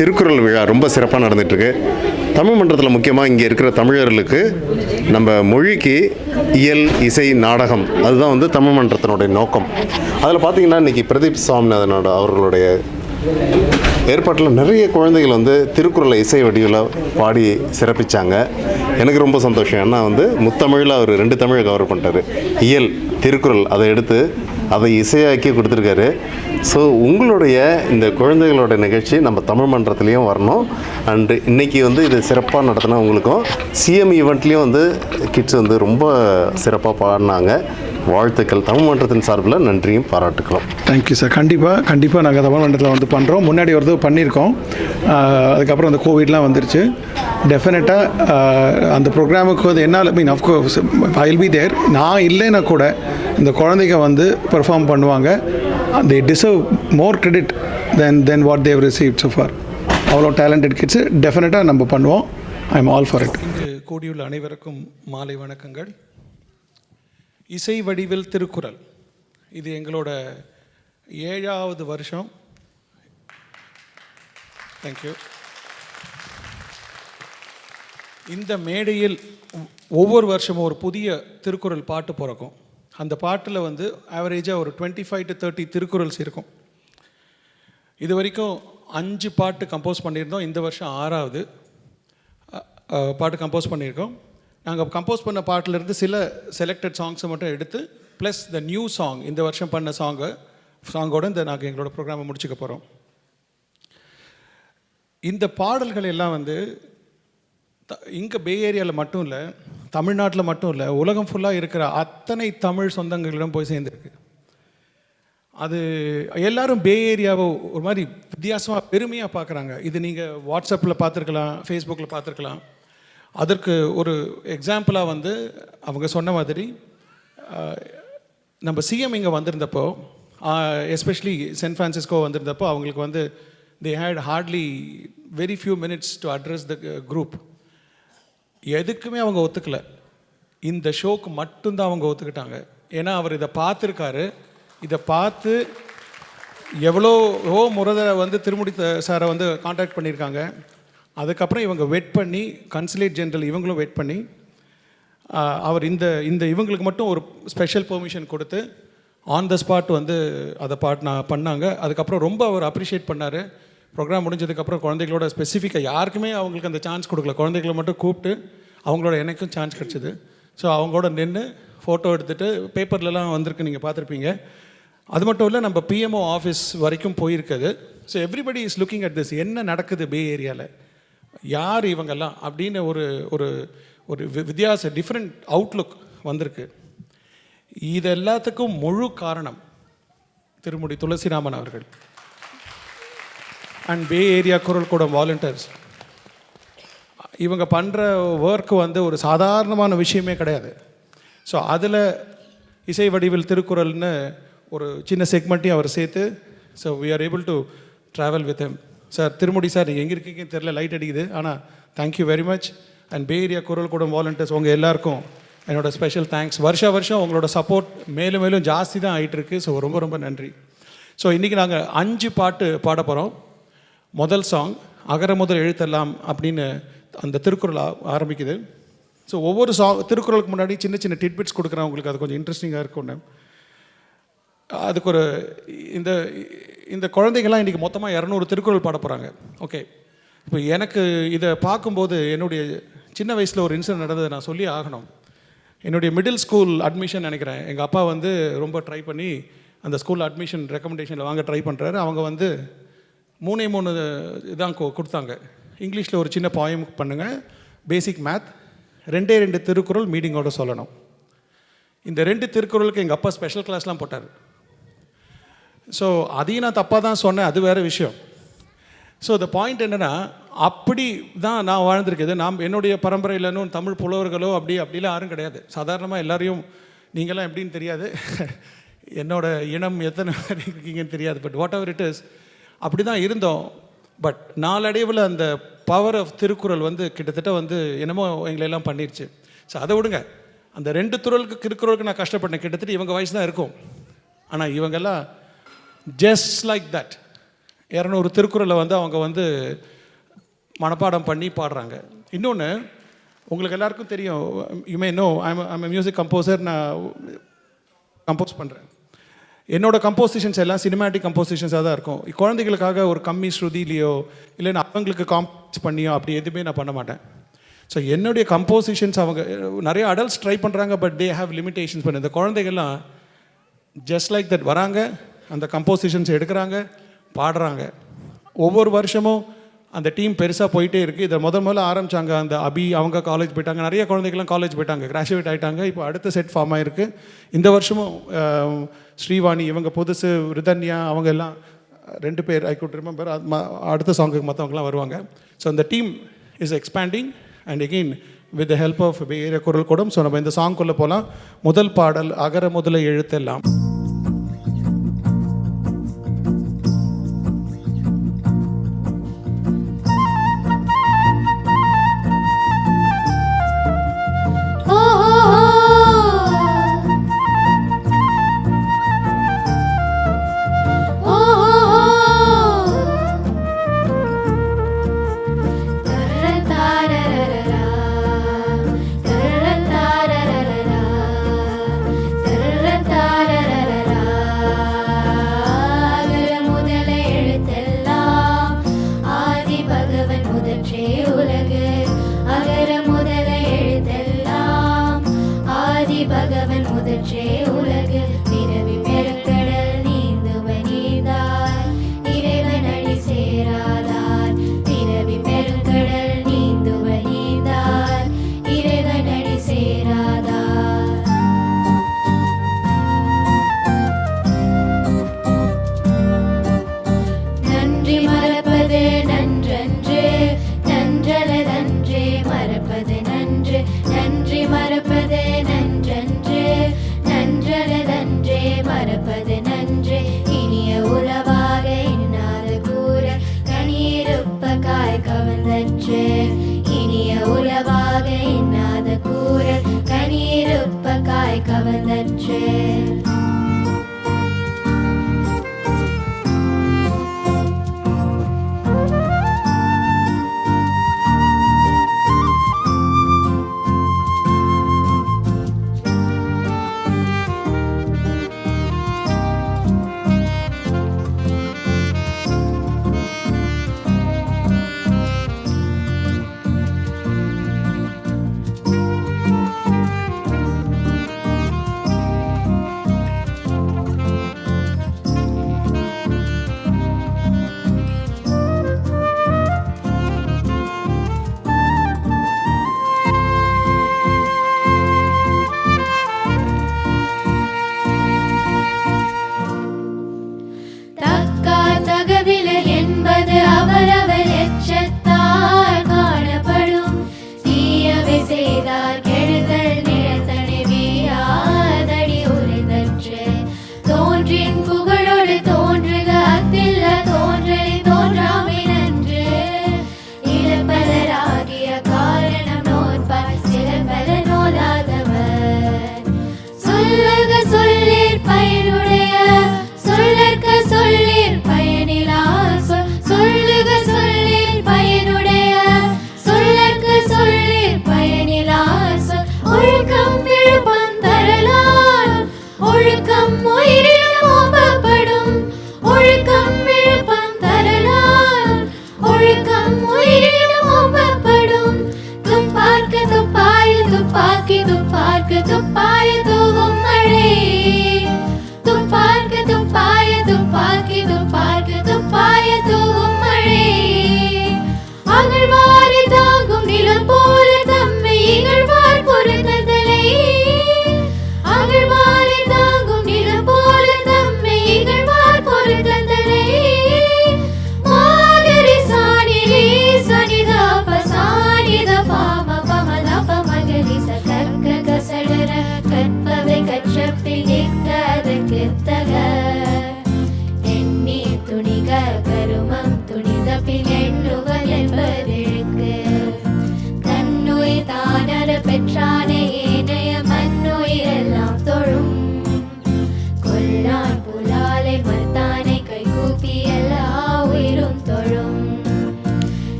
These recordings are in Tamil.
திருக்குறள் விழா ரொம்ப சிறப்பாக நடந்துகிட்ருக்கு தமிழ் மன்றத்தில் முக்கியமாக இங்கே இருக்கிற தமிழர்களுக்கு நம்ம மொழிக்கு இயல் இசை நாடகம் அதுதான் வந்து தமிழ் மன்றத்தினுடைய நோக்கம். அதில் பார்த்தீங்கன்னா இன்றைக்கி பிரதீப் சுவாமிநாதனோட அவர்களுடைய ஏற்பாட்டில் நிறைய குழந்தைகள் வந்து திருக்குறளை இசை வடிவில் பாடி சிறப்பிச்சாங்க. எனக்கு ரொம்ப சந்தோஷம். ஏன்னா வந்து முத்தமிழில் அவர் ரெண்டு தமிழை கவர் பண்ணிட்டாரு. இயல் திருக்குறள் அதை எடுத்து அதை இசையாக்கி கொடுத்துருக்காரு. ஸோ உங்களுடைய இந்த குழந்தைகளோட நிகழ்ச்சி நம்ம தமிழ் மன்றத்துலேயும் வரணும். அண்டு இன்றைக்கி வந்து இது சிறப்பாக நடத்தினா உங்களுக்கும் சிஎம் ஈவெண்ட்லேயும் வந்து கிட்ஸ் வந்து ரொம்ப சிறப்பாக பாடினாங்க. வாழ்த்துக்கள். தமிழ் மன்றத்தின் சார்பில் நன்றியும் பாராட்டுக்களும். தேங்க்யூ சார் கண்டிப்பாக கண்டிப்பாக நாங்கள் தமிழ் மன்றத்தில் வந்து பண்ணுறோம் முன்னாடி ஒரு தடவை பண்ணியிருக்கோம். அதுக்கப்புறம் அந்த கோவிட்லாம் வந்துருச்சு. டெஃபினட்டாக அந்த ப்ரோக்ராமுக்கு வந்து என்னால் mean of course I'll be there நான் இல்லைன்னா கூட இந்த குழந்தைங்க வந்து பெர்ஃபார்ம் பண்ணுவாங்க. They deserve more credit then then what they receive so far அவ்வளோ டேலண்டட் கிட்ஸு டெஃபினட்டாக நம்ம பண்ணுவோம். I am all for it இங்கு கூடியுள்ள அனைவருக்கும் மாலை வணக்கங்கள். இசை வடிவில் திருக்குறள். இது எங்களோட ஏழாவது வருஷம். தேங்க்யூ இந்த மேடையில் ஒவ்வொரு வருஷமும் ஒரு புதிய திருக்குறள் பாட்டு பிறக்கும். அந்த பாட்டில் வந்து ஆவரேஜாக ஒரு twenty five to thirty Thirukkurals இருக்கும். இது வரைக்கும் அஞ்சு பாட்டு கம்போஸ் பண்ணியிருந்தோம். இந்த வருஷம் ஆறாவது. பாட்டு கம்போஸ் பண்ணியிருக்கோம். நாங்கள் கம்போஸ் பண்ண பாட்டிலேருந்து சில செலக்டட் சாங்ஸை மட்டும் எடுத்து ப்ளஸ் த நியூ சாங் இந்த வருஷம் பண்ண சாங்கை சாங்கோட இந்த நாங்கள் எங்களோட ப்ரோக்ராமை முடிச்சுக்க போகிறோம் இந்த பாடல்கள் எல்லாம் வந்து இங்கே பே ஏரியாவில் மட்டும் இல்லை தமிழ்நாட்டில் மட்டும் இல்லை உலகம் ஃபுல்லாக இருக்கிற அத்தனை தமிழ் சொந்தங்களிடம் போய் சேர்ந்துருக்கு. அது எல்லாரும் பே ஏரியாவை ஒரு மாதிரி வித்தியாசமாக பெருமையாக பார்க்குறாங்க இது நீங்கள் வாட்ஸ்அப்பில் பார்த்துருக்கலாம் ஃபேஸ்புக்கில் பார்த்துருக்கலாம் அதற்கு ஒரு எக்ஸாம்பிளாக வந்து அவங்க சொன்ன மாதிரி நம்ம சிஎம் இங்கே வந்திருந்தப்போ எஸ்பெஷலி சென்ட் ஃப்ரான்சிஸ்கோ வந்திருந்தப்போ அவங்களுக்கு வந்து they had hardly very few minutes to address the group எதுக்குமே அவங்க ஒத்துக்கலை. இந்த ஷோக்கு மட்டும்தான் அவங்க ஒத்துக்கிட்டாங்க. ஏன்னா அவர் இதை பார்த்துருக்காரு. இதை பார்த்து எவ்வளோ ஓ முறை வந்து திருமுடி த- சாரை வந்து காண்டாக்ட் பண்ணியிருக்காங்க. அதுக்கப்புறம் இவங்க வெயிட் பண்ணி கன்சுலேட் ஜெனரல் இவங்களும் வெயிட் பண்ணி அவர் இந்த இந்த இவங்களுக்கு மட்டும் ஒரு ஸ்பெஷல் பெர்மிஷன் கொடுத்து ஆன் த ஸ்பாட் வந்து அதை பாட் நான் பண்ணாங்க. அதுக்கப்புறம் ரொம்ப அவர் அப்ரிஷியேட் பண்ணார். ப்ரோக்ராம் முடிஞ்சதுக்கப்புறம் குழந்தைகளோட ஸ்பெசிஃபிக்காக யாருக்குமே அவங்களுக்கு அந்த சான்ஸ் கொடுக்கல. குழந்தைகளை மட்டும் கூப்பிட்டு அவங்களோட எனக்கும் சான்ஸ் கிடச்சிது. ஸோ அவங்களோட நின்று ஃபோட்டோ எடுத்துகிட்டு பேப்பர்லலாம் வந்திருக்கு நீங்கள் பார்த்துருப்பீங்க. அது மட்டும் இல்லை நம்ம பிஎம்ஓ ஆஃபீஸ் வரைக்கும் போயிருக்குது. So everybody is looking at this என்ன நடக்குது பே ஏரியாவில் யார் இவங்கெல்லாம்? அப்படின்னு ஒரு ஒரு ஒரு வித்தியாச டிஃப்ரெண்ட் அவுட்லுக் வந்திருக்கு. இது எல்லாத்துக்கும் முழு காரணம் திருமுடி துளசிராமன் அவர்கள். அண்ட் பே ஏரியா குரல் கூட வாலண்டியர்ஸ் இவங்க பண்ணுற ஒர்க் வந்து ஒரு சாதாரணமான விஷயமே கிடையாது. ஸோ அதில் இசை வடிவில் திருக்குறள்னு ஒரு சின்ன செக்மெண்ட்டையும் அவர் சேர்த்து so we are able to travel with them sir Thirumudi sir நீங்கள் எங்கே இருக்கீங்கன்னு தெரில லைட் அடிக்குது. ஆனால் thank you very much and bay area குரல் கூட வாலண்டியர்ஸ் உங்கள் எல்லாருக்கும் என்னோடய ஸ்பெஷல் தேங்க்ஸ் வருஷா வருஷம் உங்களோட சப்போர்ட் மேலும் மேலும் ஜாஸ்தி தான் ஆயிட்டு இருக்கு. ஸோ ரொம்ப ரொம்ப நன்றி. ஸோ இன்றைக்கி நாங்கள் அஞ்சு பாட்டு பாட போகிறோம் முதல் சாங் அகர முதல் எழுத்தெல்லாம் அப்படின்னு அந்த திருக்குறள் ஆரம்பிக்குது. ஸோ ஒவ்வொரு சாங் திருக்குறளுக்கு முன்னாடி சின்ன சின்ன டிட்பிட்ஸ் கொடுக்குறேன் உங்களுக்கு அது கொஞ்சம் இன்ட்ரெஸ்டிங்காக இருக்கும்னு அதுக்கு ஒரு இந்த இந்த குழந்தைகள்லாம் இன்றைக்கி மொத்தமாக இரநூறு திருக்குறள் பாட போகிறாங்க ஓகே இப்போ எனக்கு இதை பார்க்கும்போது என்னுடைய சின்ன வயசில் ஒரு இன்சிடென்ட் நடந்ததை நான் சொல்லி ஆகணும். என்னுடைய மிடில் ஸ்கூல் அட்மிஷன் நினைக்கிறேன். எங்கள் அப்பா வந்து ரொம்ப ட்ரை பண்ணி அந்த ஸ்கூல் அட்மிஷன் ரெக்கமெண்டேஷனில் வாங்க ட்ரை பண்ணுறாரு அவங்க வந்து மூணே மூணு இதான் கொ- கொடுத்தாங்க. இங்கிலீஷில் ஒரு சின்ன பாயம் பண்ணுங்கள் பேசிக் மேத் ரெண்டே ரெண்டு திருக்குறள் மீட்டிங்கோட சொல்லணும். இந்த ரெண்டு திருக்குறளுக்கு எங்கள் அப்பா ஸ்பெஷல் கிளாஸ்லாம் போட்டார். ஸோ அதையும் நான் தப்பாக தான் சொன்னேன். அது வேறு விஷயம். ஸோ த பாயிண்ட் என்னென்னா அப்படி தான் நான் வாழ்ந்திருக்குது. நாம் என்னுடைய பரம்பரையிலனும் தமிழ் புலவர்களோ அப்படி அப்படிலாம் யாரும் கிடையாது. சாதாரணமாக எல்லாரையும் நீங்களாம் எப்படின்னு தெரியாது. என்னோடய இனம் எத்தனை பேர் இருக்கீங்கன்னு தெரியாது. But whatever it is அப்படி தான் இருந்தோம். பட் நாளடைவில் அந்த பவர் ஆஃப் திருக்குறள் வந்து கிட்டத்தட்ட வந்து என்னமோ எங்களை எல்லாம் பண்ணிருச்சு. ஸோ அதை விடுங்க. அந்த ரெண்டு துறளுக்கு திருக்குறளுக்கு நான் கஷ்டப்பட்டேன். கிட்டத்தட்ட இவங்க வயசு தான் இருக்கும். ஆனால் இவங்கெல்லாம் ஜஸ்ட் லைக் தட் இரநூறு திருக்குறளை வந்து அவங்க வந்து மனப்பாடம் பண்ணி பாடுறாங்க. இன்னொன்று உங்களுக்கு எல்லாருக்கும் தெரியும். You may know I'm I'm music composer நான் கம்போஸ் பண்ணுறேன் என்னோட கம்போசிஷன்ஸ் எல்லாம் சினிமேட்டிக் கம்போசிஷன்ஸாக தான் இருக்கும். குழந்தைகளுக்காக ஒரு கம்மி ஸ்ருதியிலையோ இல்லைன்னா அவங்களுக்கு காம்ப்ஸ் பண்ணியோ அப்படி எதுவுமே நான் பண்ண மாட்டேன். ஸோ என்னுடைய கம்போசிஷன்ஸ் அவங்க நிறைய அடல்ட்ஸ் ட்ரை பண்ணுறாங்க பட் தே ஹாவ் லிமிடேஷன்ஸ் பண்ண இந்த குழந்தைகள்லாம் ஜஸ்ட் லைக் தட் வராங்க அந்த கம்போசிஷன்ஸ் எடுக்கிறாங்க பாடுறாங்க. ஒவ்வொரு வருஷமும் அந்த டீம் பெருசாக போயிட்டே இருக்குது இதை முதல் முதல்ல ஆரம்பிச்சாங்க அந்த அபி அவங்க காலேஜ் போயிட்டாங்க. நிறைய குழந்தைகள்லாம் காலேஜ் போயிட்டாங்க. கிராஜுவேட் ஆகிட்டாங்க இப்போ அடுத்த செட் ஃபார்ம் ஆயிருக்கு. இந்த வருஷமும் ஸ்ரீவாணி இவங்க புதுசு ரிதன்யா அவங்க எல்லாம் ரெண்டு பேர் ஐ குட் ரிமெம்பர் அடுத்த சாங்குக்கு மற்றவங்கலாம் வருவாங்க. ஸோ அந்த team is expanding and again with the help of area குரல் கூடம். ஸோ நம்ம இந்த சாங்குள்ளே போகலாம் முதல் பாடல் அகர முதல எழுத்தெல்லாம்.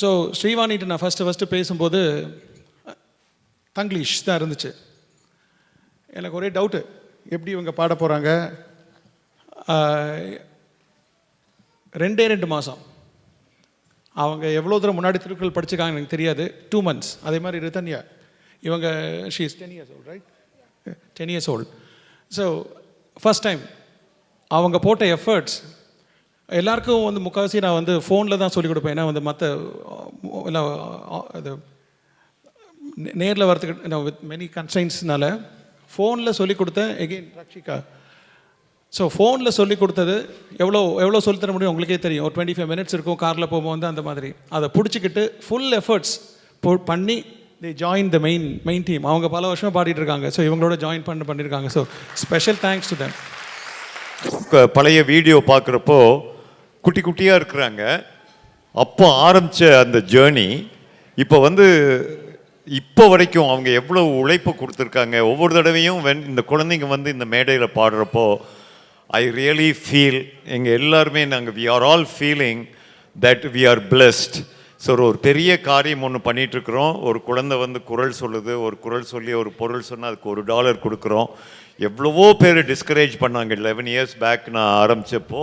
ஸோ ஸ்ரீவாணிகிட்ட நான் ஃபஸ்ட்டு ஃபஸ்ட்டு பேசும்போது தங்கிலீஷ் தான் இருந்துச்சு. எனக்கு ஒரே டவுட்டு எப்படி இவங்க பாட போகிறாங்க ரெண்டே ரெண்டு மாதம் அவங்க எவ்வளோ தூரம் முன்னாடி திருக்குறள் படிச்சுக்காங்க எனக்கு தெரியாது. டூ மந்த்ஸ் அதே மாதிரி ரிதன்யா இவங்க she is ten years old right ten years old so first time அவங்க போட்ட எஃபர்ட்ஸ் எல்லாருக்கும் வந்து முக்கால்வாசி நான் வந்து ஃபோனில் தான் சொல்லிக் கொடுப்பேன். ஏன்னா வந்து மற்ற எல்லாம் இது நேரில் வரதுக்கு வித் மெனி கன்ஸ்டைன்ஸ்னால ஃபோனில் சொல்லிக் கொடுத்தேன். எகெயின் ரக்ஷிகா. ஸோ ஃபோனில் சொல்லி கொடுத்தது எவ்வளோ எவ்வளோ சொல்லித் தர முடியும் உங்களுக்கே தெரியும். ஒரு டுவெண்ட்டி ஃபைவ் மினிட்ஸ் இருக்கும் காரில் போகும்போது அந்த மாதிரி. அதை பிடிச்சிக்கிட்டு ஃபுல் எஃபர்ட்ஸ் பண்ணி the join the main main team அவங்க பல வருஷமாக பாடிட்டு இருக்காங்க. ஸோ இவங்களோட ஜாயின் பண்ண பண்ணியிருக்காங்க so special thanks to them. க- பழைய வீடியோ பார்க்குறப்போ குட்டி குட்டியாக இருக்கிறாங்க. அப்போ ஆரம்பித்த அந்த ஜேர்னி இப்போ வந்து இப்போ வரைக்கும் அவங்க எவ்வளோ உழைப்பு கொடுத்துருக்காங்க. ஒவ்வொரு தடவையும் வென் இந்த குழந்தைங்க வந்து இந்த மேடையில் பாடுறப்போ ஐ ரியலி ஃபீல் எங்கள் எல்லாருமே நாங்கள் we are all feeling that we are blessed so ஒரு பெரிய காரியம் ஒன்று பண்ணிகிட்ருக்குறோம் ஒரு குழந்தை வந்து குரல் சொல்லுது. ஒரு குரல் சொல்லி ஒரு பொருள் சொன்னால் அதுக்கு ஒரு டாலர் கொடுக்குறோம். எவ்வளவோ பேர் டிஸ்கரேஜ் பண்ணாங்க. லெவன் இயர்ஸ் பேக் நான் ஆரம்பித்தப்போ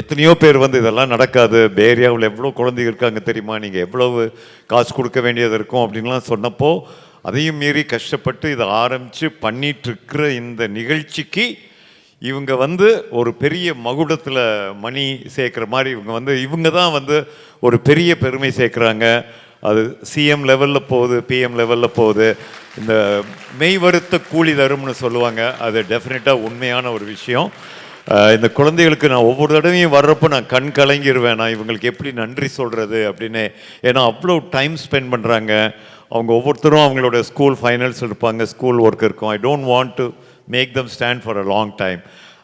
எத்தனையோ பேர் வந்து இதெல்லாம் நடக்காது. பேரியாவில் எவ்வளோ குழந்தைங்க இருக்காங்க தெரியுமா? நீங்கள் எவ்வளவு காசு கொடுக்க வேண்டியது இருக்கும் அப்படின்லாம் சொன்னப்போ அதையும் மீறி கஷ்டப்பட்டு இதை ஆரம்பித்து பண்ணிகிட்ருக்கிற இந்த நிகழ்ச்சிக்கு இவங்க வந்து ஒரு பெரிய மகுடத்தில் மணி சேர்க்குற மாதிரி இவங்க வந்து இவங்க தான் வந்து ஒரு பெரிய பெருமை சேர்க்குறாங்க. அது சிஎம் லெவலில் போகுது பிஎம் லெவலில் போகுது. இந்த மெய் வருத்த கூலி தரும்னு சொல்லுவாங்க. அது டெஃபினட்டாக உண்மையான ஒரு விஷயம். இந்த குழந்தைகளுக்கு நான் ஒவ்வொரு தடவையும் வர்றப்போ நான் கண் கலங்கிடுவேன் நான் இவங்களுக்கு எப்படி நன்றி சொல்கிறது அப்படின்னு. ஏன்னா அவ்வளோ டைம் ஸ்பெண்ட் பண்ணுறாங்க அவங்க ஒவ்வொருத்தரும் அவங்களோட ஸ்கூல் ஃபைனல்ஸ் இருப்பாங்க ஸ்கூல் ஒர்க் இருக்கும். I don't want to make them stand for a long time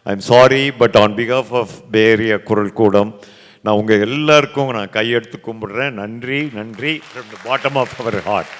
I am sorry but on because of of பேரிய குரல் கூடம் நான் உங்கள் எல்லாருக்கும் நான் கையெடுத்து கும்பிடுறேன். நன்றி நன்றி. From the bottom of our heart